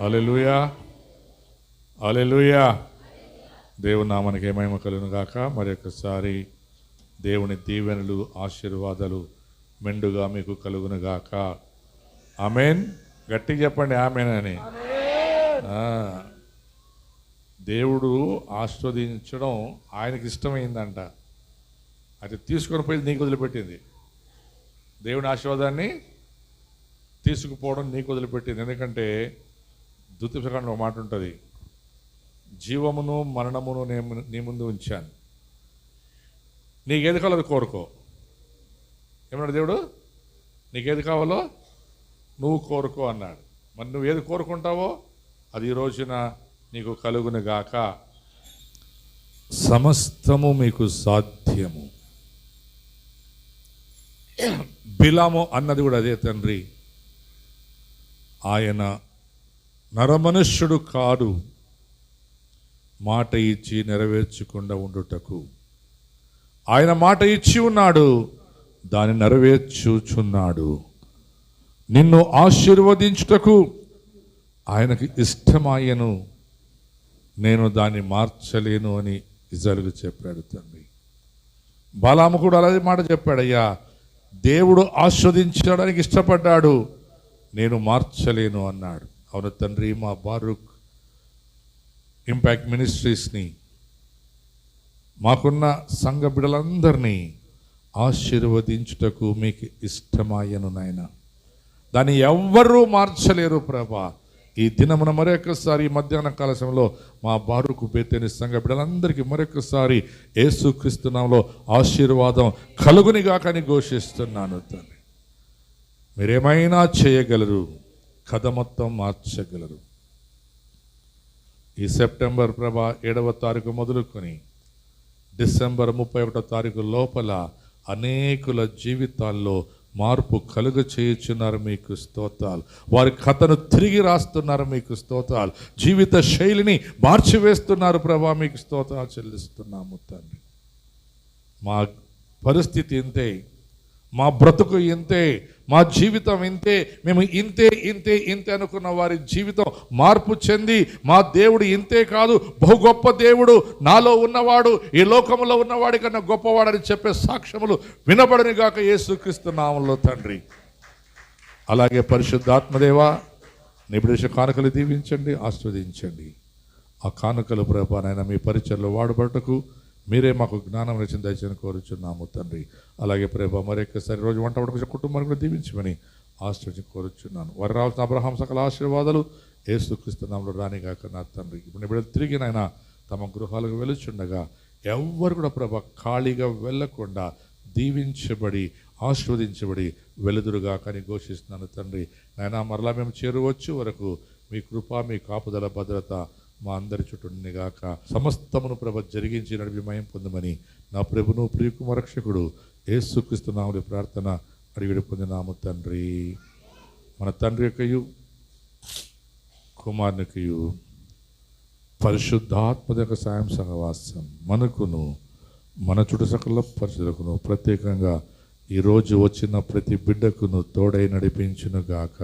Hallelujah hallelujah దేవుని నామానికి ఏమైమ కలుగును గాక మరి ఒకసారి దేవుని దీవెనలు ఆశీర్వాదాలు మెండుగా మీకు కలుగును గాక ఆమెన్ గట్టిగా చెప్పండి ఆమెన్ అని. ఆ, దేవుడు ఆస్వాదించడం ఆయనకి ఇష్టమైందంట. అది తీసుకొని పోయి నీకు వదిలిపెట్టింది. దేవుని ఆశీర్వాదాన్ని తీసుకుపోవడం నీకు వదిలిపెట్టింది. ఎందుకంటే ద్వితీయకాండంలో ఒక మాట ఉంటుంది. జీవమును మరణమును నేను నీ ముందు ఉంచాను. నీకేది కావాలో అది కోరుకో. ఏమన్నాడు దేవుడు? నీకేది కావాలో నువ్వు కోరుకో అన్నాడు. మరి నువ్వు ఏది కోరుకుంటావో అది ఈ రోజున నీకు కలుగును గాక. సమస్తము మీకు సాధ్యము. బిలాము అన్నది కూడా అదే తండ్రి. ఆయన నరమనుష్యుడు కాడు మాట ఇచ్చి నెరవేర్చకుండా ఉండుటకు. ఆయన మాట ఇచ్చి ఉన్నాడు దాన్ని నెరవేర్చుచున్నాడు. నిన్ను ఆశీర్వదించుటకు ఆయనకి ఇష్టమాయను. నేను దాన్ని మార్చలేను అని ఇజలుగు చెప్పాడు తండ్రి. బాలాము కూడా అలాగే మాట చెప్పాడయ్యా దేవుడు ఆస్వాదించడానికి ఇష్టపడ్డాడు నేను మార్చలేను అన్నాడు. అవును తండ్రి మా బారుక్ ఇంపాక్ట్ మినిస్ట్రీస్ని మాకున్న సంఘ బిడలందరినీ ఆశీర్వదించుటకు మీకు ఇష్టమాయను నాయన దాన్ని ఎవ్వరూ మార్చలేరు ప్రభా ఈ దినమున మరొకసారి మధ్యాహ్న కాల సమయంలో మా బారుకు బేతేని సంఘ బిడ్డలందరికీ మరొకసారి ఏసుక్రీస్తునాంలో ఆశీర్వాదం కలుగునిగాకని ఘోషిస్తున్నాను తండ్రి మీరేమైనా చేయగలరు కథ మొత్తం మార్చగలరు. ఈ సెప్టెంబర్ ప్రభా ఏడవ తారీఖు మొదలుకొని డిసెంబర్ ముప్పై ఒకటో తారీఖు లోపల అనేకుల జీవితాల్లో మార్పు కలుగ చేయుచున్నారు మీకు స్తోత్రాలు. వారి కథను తిరిగి రాస్తున్నారు మీకు స్తోత్రాలు. జీవిత శైలిని మార్చివేస్తున్నారు ప్రభా మీకు స్తోత్రాలు చెల్లిస్తున్నాము తండ్రి. మా పరిస్థితి ఇంతే. మా బ్రతుకు ఇంతే మా జీవితం ఇంతే మేము ఇంతే ఇంతే ఇంతే అనుకున్న వారి జీవితం మార్పు చెంది మా దేవుడు ఇంతే కాదు బహు గొప్ప దేవుడు నాలో ఉన్నవాడు ఈ లోకంలో ఉన్నవాడి కన్నా గొప్పవాడని చెప్పే సాక్ష్యములు వినబడని గాక యేసుక్రీస్తు నామంలో తండ్రి. అలాగే పరిశుద్ధాత్మదేవా నిబిడేష కానుకలు దీవించండి ఆస్వాదించండి. ఆ కానుకలు ప్రభానైనా మీ పరిచయలో వాడబడటకు మీరే మాకు జ్ఞానం రచన దయచేయని కోరుచున్నాము తండ్రి. అలాగే ప్రభా మరొకసారి రోజు వంట వంట కుటుంబాన్ని కూడా దీవించమని ఆశ్రయించి కోరుచున్నాను. వారు రావాల్సిన అబ్రహాం సకల ఆశీర్వాదాలు ఏసుక్రీస్తునాంలో రానిగాక నా తండ్రి. ఇప్పుడు బిడ్డలు తిరిగి నాయన తమ గృహాలకు వెలుచుండగా ఎవ్వరు కూడా ప్రభా ఖాళీగా వెళ్ళకుండా దీవించబడి ఆస్వాదించబడి వెలుదురుగా కానీ ఘోషిస్తున్నాను తండ్రి. నాయన మరలా మేము చేరువచ్చు వరకు మీ కృప మీ కాపుదల భద్రత మా అందరి చుట్టూనిగాక సమస్తమును ప్రభ జరిగించి నడిపి మయం పొందమని నా ప్రభును ప్రియకుమరక్షకుడు ఏసుక్రీస్తునాముడి ప్రార్థన అడిగిడి పొందినాము తండ్రి. మన తండ్రి యొక్కయు కుమారునికయు పరిశుద్ధాత్మ యొక్క సాయం సహవాసం మనకును మన చుట్టు సకల ప్రత్యేకంగా ఈరోజు వచ్చిన ప్రతి బిడ్డకును తోడై నడిపించునుగాక